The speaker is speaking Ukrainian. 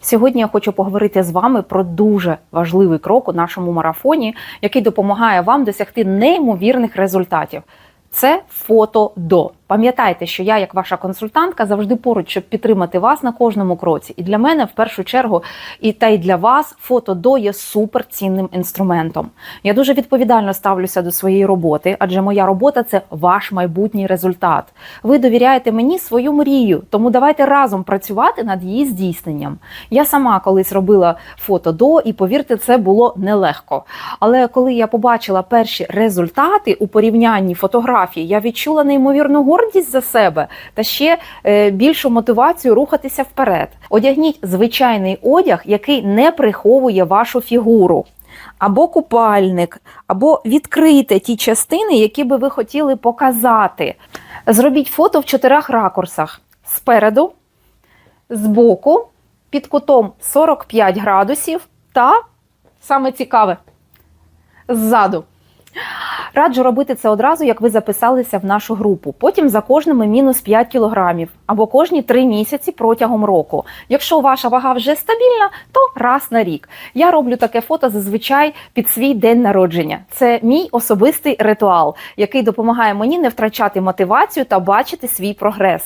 Сьогодні я хочу поговорити з вами про дуже важливий крок у нашому марафоні, який допомагає вам досягти неймовірних результатів. Це фото до. Пам'ятайте, що я, як ваша консультантка, завжди поруч, щоб підтримати вас на кожному кроці. І для мене, в першу чергу, і та й для вас фото до є суперцінним інструментом. Я дуже відповідально ставлюся до своєї роботи, адже моя робота це ваш майбутній результат. Ви довіряєте мені свою мрію, тому давайте разом працювати над її здійсненням. Я сама колись робила фото до, і повірте, це було нелегко. Але коли я побачила перші результати у порівнянні фотографій, я відчула неймовірну гордість за себе та ще е, більшу мотивацію рухатися вперед. Одягніть звичайний одяг, який не приховує вашу фігуру. Або купальник, або відкрийте ті частини, які би ви хотіли показати. Зробіть фото в чотирьох ракурсах: спереду, збоку, під кутом 45 градусів та саме цікаве ззаду. Раджу робити це одразу, як ви записалися в нашу групу. Потім за кожними мінус 5 кілограмів або кожні 3 місяці протягом року. Якщо ваша вага вже стабільна, то раз на рік. Я роблю таке фото зазвичай під свій день народження. Це мій особистий ритуал, який допомагає мені не втрачати мотивацію та бачити свій прогрес.